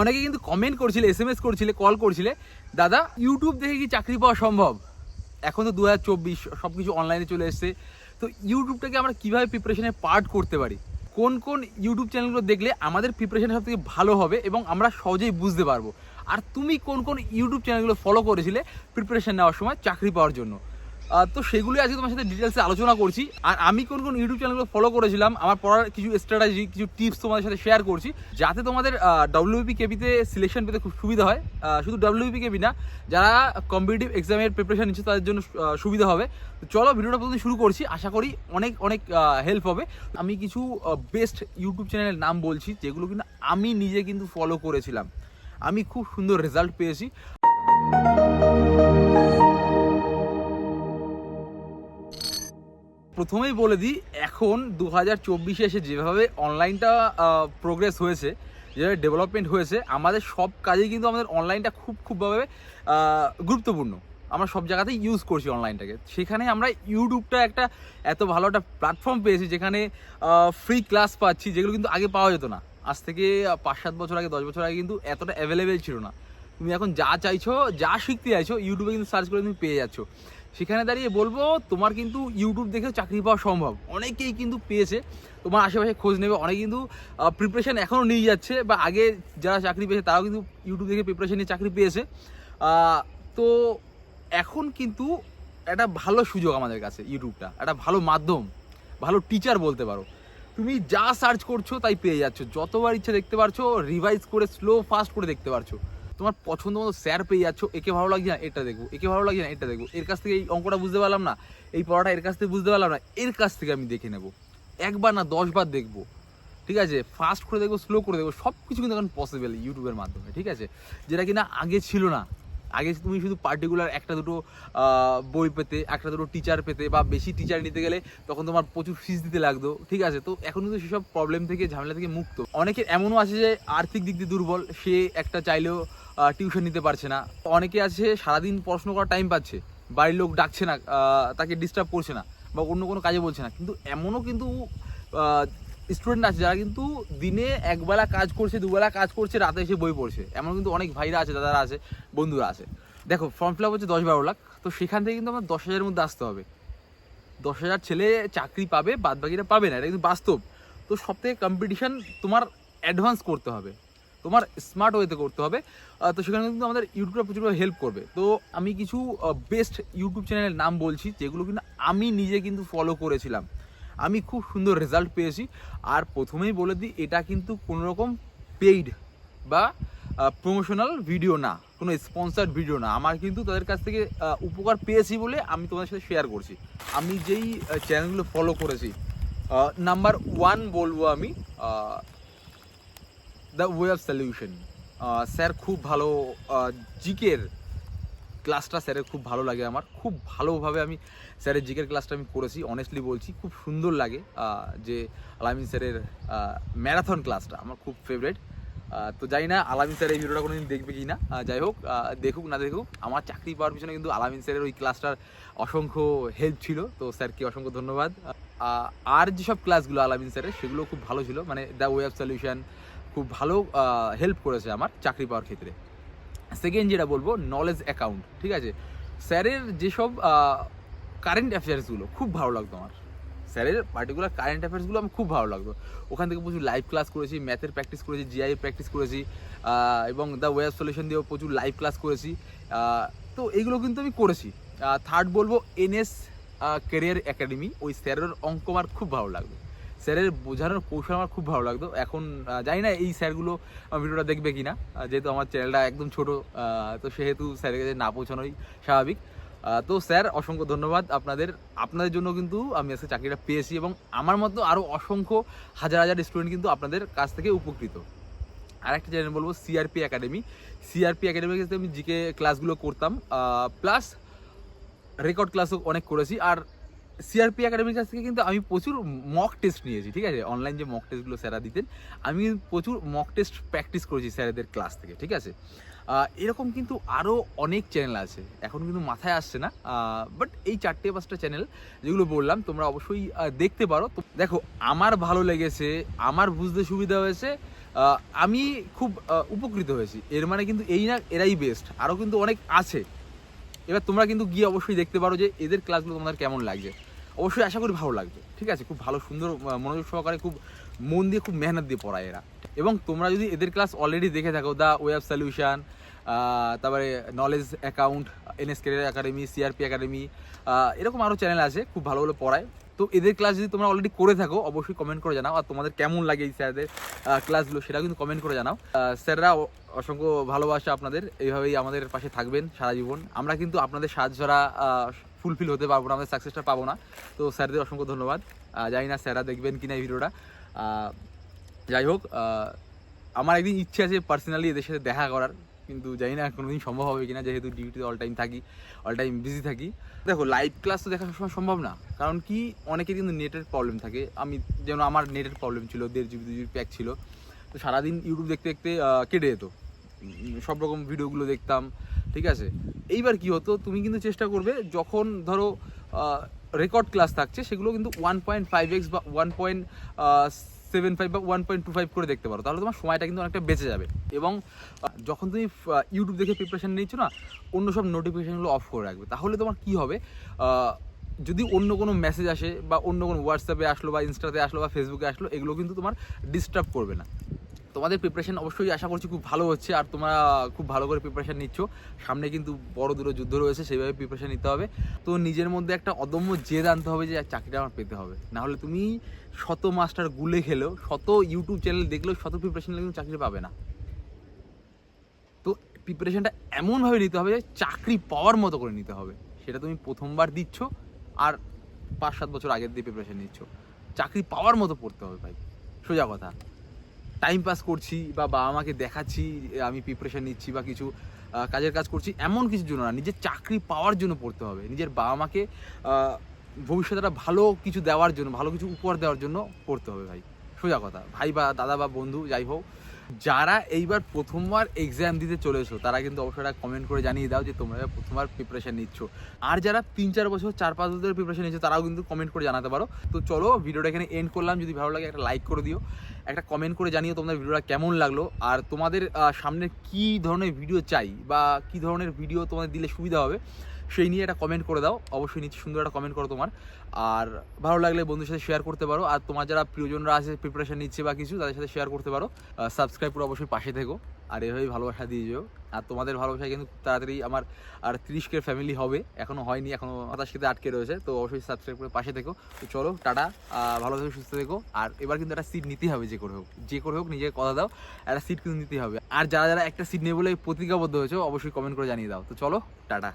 অনেকে কিন্তু কমেন্ট করছিলে এস এম এস করছিলে কল করছিলে, দাদা ইউটিউব দেখে কি চাকরি পাওয়া সম্ভব? এখন তো দু হাজার চব্বিশ সব কিছু অনলাইনে চলে এসছে। তো ইউটিউবটাকে আমরা কীভাবে প্রিপারেশনের পার্ট করতে পারি? কোন কোন ইউটিউব চ্যানেলগুলো দেখলে আমাদের প্রিপারেশন সব থেকে ভালো হবে এবং আমরা সহজেই বুঝতে পারব? আর তুমি কোন কোন ইউটিউব চ্যানেলগুলো ফলো করেছিলে প্রিপারেশন নেওয়ার সময় চাকরি পাওয়ার জন্য? তো সেগুলো আজকে তোমার সাথে ডিটেলসে আলোচনা করছি। আর আমি কোন কোন ইউটিউব চ্যানেলগুলো ফলো করেছিলাম, আমার পড়ার কিছু স্ট্র্যাটেজি কিছু টিপস তোমাদের সাথে শেয়ার করছি, যাতে তোমাদের ডাব্লিউপি কেবিতে সিলেকশন পেতে খুব সুবিধা হয়। শুধু ডাব্লিউপি কেবি না, যারা কম্পিটিটিভ এক্সামের প্রিপারেশন নিচ্ছে তাদের জন্য সুবিধা হবে। তো চলো ভিডিওটা প্রথমে শুরু করছি, আশা করি অনেক অনেক হেল্প হবে। আমি কিছু বেস্ট ইউটিউব চ্যানেলের নাম বলছি, যেগুলো কিন্তু আমি নিজে কিন্তু ফলো করেছিলাম। আমি খুব সুন্দর রেজাল্ট পেয়েছি। প্রথমেই বলে দিই, এখন দু হাজার চব্বিশে এসে যেভাবে অনলাইনটা প্রোগ্রেস হয়েছে, যেভাবে ডেভেলপমেন্ট হয়েছে, আমাদের সব কাজেই কিন্তু আমাদের অনলাইনটা খুব খুবভাবে গুরুত্বপূর্ণ। আমরা সব জায়গাতেই ইউজ করছি অনলাইনটাকে সেখানে আমরা ইউটিউবটা একটা এত ভালো একটা প্ল্যাটফর্ম পেয়েছি, যেখানে ফ্রি ক্লাস পাচ্ছি, যেগুলো কিন্তু আগে পাওয়া যেত না। আজ থেকে পাঁচ সাত বছর আগে, দশ বছর আগে কিন্তু এতটা অ্যাভেলেবেল ছিল না। তুমি এখন যা চাইছো, যা শিখতে চাইছো, ইউটিউবে কিন্তু সার্চ করে তুমি পেয়ে যাচ্ছ। সেখানে দাঁড়িয়ে বলব, তোমার কিন্তু ইউটিউব দেখেও চাকরি পাওয়া সম্ভব। অনেকেই কিন্তু পেয়েছে, তোমার আশেপাশে খোঁজ নেবে। অনেকে কিন্তু প্রিপারেশন এখনও নিয়ে যাচ্ছে, বা আগে যারা চাকরি পেয়েছে তারাও কিন্তু ইউটিউব দেখে প্রিপারেশন নিয়ে চাকরি পেয়েছে। তো এখন কিন্তু একটা ভালো সুযোগ আমাদের কাছে ইউটিউবটা একটা ভালো মাধ্যম, ভালো টিচার বলতে পারো। তুমি যা সার্চ করছ তাই পেয়ে যাচ্ছ। যতবার ইচ্ছা দেখতে পারছ রিভাইজ করে স্লো ফাস্ট করে দেখতে পারছ। তোমার পছন্দ মতো স্যার পেয়ে যাচ্ছ, একে ভালো লাগছে না, এটা দেখব, একে ভালো লাগছে না, এটা দেখব। এর কাছ থেকে এই অঙ্কটা বুঝতে পারলাম না, এই পড়াটা এর কাছ থেকে বুঝতে পারলাম না, এর কাছ থেকে আমি দেখে নেব। একবার না দশবার দেখব, ঠিক আছে? ফাস্ট করে দেখব স্লো করে দেখব সব কিছু কিন্তু এখন পসিবেল ইউটিউবের মাধ্যমে, ঠিক আছে? যেটা কিনা আগে ছিল না আগে তুমি শুধু পার্টিকুলার একটা দুটো বই পেতে, একটা দুটো টিচার পেতে বা বেশি টিচার নিতে গেলে তখন তোমার প্রচুর ফিস দিতে লাগতো, ঠিক আছে? তো এখন কিন্তু সেসব প্রবলেম থেকে, ঝামেলা থেকে মুক্ত। অনেকের এমনও আছে যে আর্থিক দিক দিয়ে দুর্বল, সে একটা চাইলেও টিউশন নিতে পারছে না। অনেকে আছে সারাদিন পড়াশোনা করার টাইম পাচ্ছে, বাড়ির লোক ডাকছে না তাকে ডিস্টার্ব করছে না বা অন্য কোনো কাজে বলছে না। কিন্তু এমনও কিন্তু স্টুডেন্ট আছে যারা কিন্তু দিনে একবেলা কাজ করছে, দুবেলা কাজ করছে, রাতে এসে বই পড়ছে। এমন কিন্তু অনেক ভাইরা আছে, দাদারা আছে, বন্ধুরা আছে। দেখো ফর্ম ফিল আপ হচ্ছে দশ বারো লাখ। তো সেখান থেকে কিন্তু আমার দশ হাজারের মধ্যে আসতে হবে। দশ হাজার ছেলে চাকরি পাবে বাদ বাকিরা পাবে না, এটা কিন্তু বাস্তব। তো সব থেকে কম্পিটিশন তোমার অ্যাডভান্স করতে হবে। তোমার স্মার্ট ওয়েতে করতে হবে। তো সেখানে কিন্তু আমাদের ইউটিউবটা প্রচুরভাবে হেল্প করবে। তো আমি কিছু বেস্ট ইউটিউব চ্যানেলের নাম বলছি, যেগুলো কিন্তু আমি নিজে কিন্তু ফলো করেছিলাম। আমি খুব সুন্দর রেজাল্ট পেয়েছি। আর প্রথমেই বলে দিই, এটা কিন্তু কোনো রকম পেইড বা প্রমোশনাল ভিডিও না, কোনো স্পন্সার্ড ভিডিও না। আমার কিন্তু তাদের কাছ থেকে উপকার পেয়েছি বলে আমি তোমাদের সাথে শেয়ার করছি। আমি যেই চ্যানেলগুলো ফলো করেছি নাম্বার ওয়ান বলব আমি the way of solution sir খুব ভালো জিকের ক্লাসটা স্যারের খুব ভালো লাগে আমার। খুব ভালোভাবে আমি স্যারের জিকের ক্লাসটা আমি করেছি অনেস্টলি বলছি, খুব সুন্দর লাগে যে আলামিন স্যারের ম্যারাথন ক্লাসটা আমার খুব ফেভারেট তো জানি না আলামিন স্যার এই ভিডিওটা কোনোদিন দেখবে কি না। যাই হোক দেখুক, না দেখুক, আমার চাকরি পাওয়ার পিছনে কিন্তু আলামিন স্যারের ওই ক্লাসটার অসংখ্য হেল্প ছিল, তো স্যারকে অসংখ্য ধন্যবাদ। আর যেসব ক্লাসগুলো আলামিন স্যারের সেগুলো খুব ভালো ছিল মানে দ্য ওয়ে অফ সলিউশন খুব ভালো হেল্প করেছে আমার চাকরি পাওয়ার ক্ষেত্রে। সেকেন্ড যেটা বলব নলেজ অ্যাকাউন্ট ঠিক আছে? স্যারের যেসব কারেন্ট অ্যাফেয়ার্সগুলো খুব ভালো লাগতো আমার। স্যারের পার্টিকুলার কারেন্ট অ্যাফেয়ার্সগুলো আমার খুব ভালো লাগতো। ওখান থেকে প্রচুর লাইভ ক্লাস করেছি ম্যাথের প্র্যাকটিস করেছি জিআই প্র্যাকটিস করেছি এবং দ্য ওয়ে অফ সলিউশন দিয়েও প্রচুর লাইভ ক্লাস করেছি। তো এইগুলো কিন্তু আমি করেছি। থার্ড বলব এনএস কেরিয়ার একাডেমি ওই স্যারের অঙ্ক আমার খুব ভালো লাগতো স্যারের বোঝানোর কৌশল আমার খুব ভালো লাগতো। এখন জানি না এই স্যারগুলো ভিডিওটা দেখবে কি না যেহেতু আমার চ্যানেলটা একদম ছোট তো সেহেতু স্যারের কাছে না পৌঁছানোই স্বাভাবিক। তো স্যার, অসংখ্য ধন্যবাদ আপনাদের। আপনাদের জন্য কিন্তু আমি আজকে চাকরিটা পেয়েছি এবং আমার মতো আরও অসংখ্য হাজার হাজার স্টুডেন্ট কিন্তু আপনাদের কাছ থেকে উপকৃত। আর একটা চ্যানেল বলব সিআরপি একাডেমি সিআরপি একাডেমির কাছে আমি জিকে ক্লাসগুলো করতাম। প্লাস রেকর্ড ক্লাসও অনেক করেছি। আর সিআরপি একাডেমির কাছ থেকে কিন্তু আমি প্রচুর মক টেস্ট নিয়েছি, ঠিক আছে? অনলাইন যে মক টেস্টগুলো স্যারা দিতেন, আমি প্রচুর মক টেস্ট প্র্যাকটিস করেছি স্যারেদের ক্লাস থেকে, ঠিক আছে? এরকম কিন্তু আরও অনেক চ্যানেল আছে, এখন কিন্তু মাথায় আসছে না বাট এই চারটে পাঁচটা চ্যানেল যেগুলো বললাম, তোমরা অবশ্যই দেখতে পারো। তো দেখো, আমার ভালো লেগেছে, আমার বুঝতে সুবিধা হয়েছে আমি খুব উপকৃত হয়েছি। এর মানে কিন্তু এই না, এরাই বেস্ট আরও কিন্তু অনেক আছে। এবার তোমরা কিন্তু গিয়ে অবশ্যই দেখতে পারো যে এদের ক্লাসগুলো তোমাদের কেমন লাগছে। অবশ্যই আশা করি ভালো লাগবে, ঠিক আছে? খুব ভালো, সুন্দর মনোযোগ সহকারে খুব মন দিয়ে, খুব মেহনত দিয়ে পড়ায় এরা। এবং তোমরা যদি এদের ক্লাস অলরেডি দেখে থাকো দ্য ওয়েব সলিউশন তারপরে knowledge account NS career academy CRP academy এরকম আরও চ্যানেল আছে, খুব ভালো ভালো পড়ায়। তো এদের ক্লাস যদি তোমরা অলরেডি করে থাকো, অবশ্যই কমেন্ট করে জানাও। আর তোমাদের কেমন লাগে এই স্যারদের ক্লাসগুলো সেটা কিন্তু কমেন্ট করে জানাও। স্যাররা অসংখ্য ভালোবাসা আপনাদের। এইভাবেই আমাদের পাশে থাকবেন সারা জীবন। আমরা কিন্তু আপনাদের সাহায্য ছাড়া ফুলফিল হতে পারব না, আমাদের সাকসেসটা পাবো না। তো স্যারদের অসংখ্য ধন্যবাদ। জানি না স্যাররা দেখবেন কিনা এই ভিডিওটা। যাই হোক আমার একদিন ইচ্ছে আছে পার্সোনালি এদের সাথে দেখা করার। কিন্তু জানি না কোনোদিন সম্ভব হবে কিনা, যেহেতু ডিউটিতে অল টাইম থাকি অল টাইম বিজি থাকি। দেখো লাইভ ক্লাস তো দেখা সবসময় সম্ভব না, কারণ কি অনেকে কিন্তু নেটের প্রবলেম থাকে। আমি, যেমন আমার নেটের প্রবলেম ছিল, দেড় জিবি দু জিবি প্যাক ছিল, তো সারাদিন ইউটিউব দেখতে দেখতে কেটে যেত। সব রকম ভিডিওগুলো দেখতাম, ঠিক আছে? এইবার কি হতো, তুমি কিন্তু চেষ্টা করবে, যখন ধরো রেকর্ড ক্লাস থাকছে, সেগুলো কিন্তু ওয়ান পয়েন্ট ফাইভ এক্স বা ওয়ান পয়েন্ট সেভেন ফাইভ বা ওয়ান পয়েন্ট টু ফাইভ করে দেখতে পারো, তাহলে তোমার সময়টা কিন্তু অনেকটা বেঁচে যাবে। এবং যখন তুমি ইউটিউব দেখে প্রিপারেশান নিচ্ছ না, অন্য সব নোটিফিকেশানগুলো অফ করে রাখবে। তাহলে তোমার কি হবে? যদি অন্য কোনো মেসেজ আসে বা অন্য কোনো হোয়াটসঅ্যাপে আসলো বা ইনস্টাতে আসলো বা ফেসবুকে আসলো, এগুলো কিন্তু তোমার ডিস্টার্ব করবে না। তোমাদের প্রিপারেশন অবশ্যই আশা করছি খুব ভালো হচ্ছে আর তোমরা খুব ভালো করে প্রিপারেশন নিচ্ছ। সামনে কিন্তু বড় দুটো যুদ্ধ রয়েছে, সেইভাবে প্রিপারেশন নিতে হবে। তো নিজের মধ্যে একটা অদম্য জেদ আনতে হবে যে চাকরিটা আমার পেতে হবে। নাহলে তুমি শত মাস্টার গুলে খেলেও, শত ইউটিউব চ্যানেল দেখলেও, শত প্রিপারেশন কিন্তু চাকরি পাবে না। তো প্রিপারেশনটা এমনভাবে নিতে হবে যে চাকরি পাওয়ার মতো করে নিতে হবে। সেটা তুমি প্রথমবার দিচ্ছ আর পাঁচ সাত বছর আগের দিয়ে প্রিপারেশন নিচ্ছ। চাকরি পাওয়ার মতো পড়তে হবে ভাই। সোজা কথা। টাইম পাস করছি বা বাবা মাকে দেখাচ্ছি, আমি প্রিপারেশান নিচ্ছি বা কিছু কাজের কাজ করছি, এমন কিছুর জন্য না। নিজের চাকরি পাওয়ার জন্য পড়তে হবে। নিজের বাবা মাকে ভবিষ্যতে একটা ভালো কিছু দেওয়ার জন্য, ভালো কিছু উপহার দেওয়ার জন্য পড়তে হবে ভাই। সোজা কথা। ভাই বা দাদা বা বন্ধু, যাই হোক, যারা এইবার প্রথমবার এক্সাম দিতে চলেছো, তারা কিন্তু অবশ্যই কমেন্ট করে জানিয়ে দাও যে তোমরা প্রথমবার প্রিপারেশান নিচ্ছ। আর যারা তিন চার বছর, চার পাঁচ বছরের প্রিপারেশন নিচ্ছ তারাও কিন্তু কমেন্ট করে জানাতে পারো। তো চলো ভিডিওটা এখানে এন্ড করলাম। যদি ভালো লাগে একটা লাইক করে দিও। একটা কমেন্ট করে জানিও তোমাদের ভিডিওটা কেমন লাগল। আর তোমাদের সামনে কি ধরনের ভিডিও চাই বা কি ধরনের ভিডিও তোমাদের দিলে সুবিধা হবে। সেই নিয়ে একটা কমেন্ট করে দাও। অবশ্যই নিচে সুন্দর একটা কমেন্ট করো তোমার। আর ভালো লাগলে বন্ধুর সাথে শেয়ার করতে পারো। আর তোমার যারা প্রিয়জনরা আছে প্রিপারেশন নিচ্ছে বা কিছু, তাদের সাথে শেয়ার করতে পারো। সাবস্ক্রাইব করে অবশ্যই পাশে থেকো। আর এভাবেই ভালোবাসা দিয়ে যেও। আর তোমাদের ভালোবাসা কিন্তু তাড়াতাড়ি আমার আর তিরিশ কে ফ্যামিলি হবে। এখনও হয়নি, এখনও হতাশ খেতে আটকে রয়েছে। তো অবশ্যই সাবস্ক্রাইব করে পাশে থেকো। তো চলো, টাটা। ভালো থেকো, সুস্থ থেকো। আর এবার কিন্তু একটা সিট নিতেই হবে, যে করে হোক। যে করে হোক নিজেকে কথা দাও। একটা সিট কিন্তু নিতেই হবে। আর যারা যারা একটা সিট নেই বলে প্রতিজ্ঞাবদ্ধ হয়েছে, অবশ্যই কমেন্ট করে জানিয়ে দাও। তো চলো, টাটা।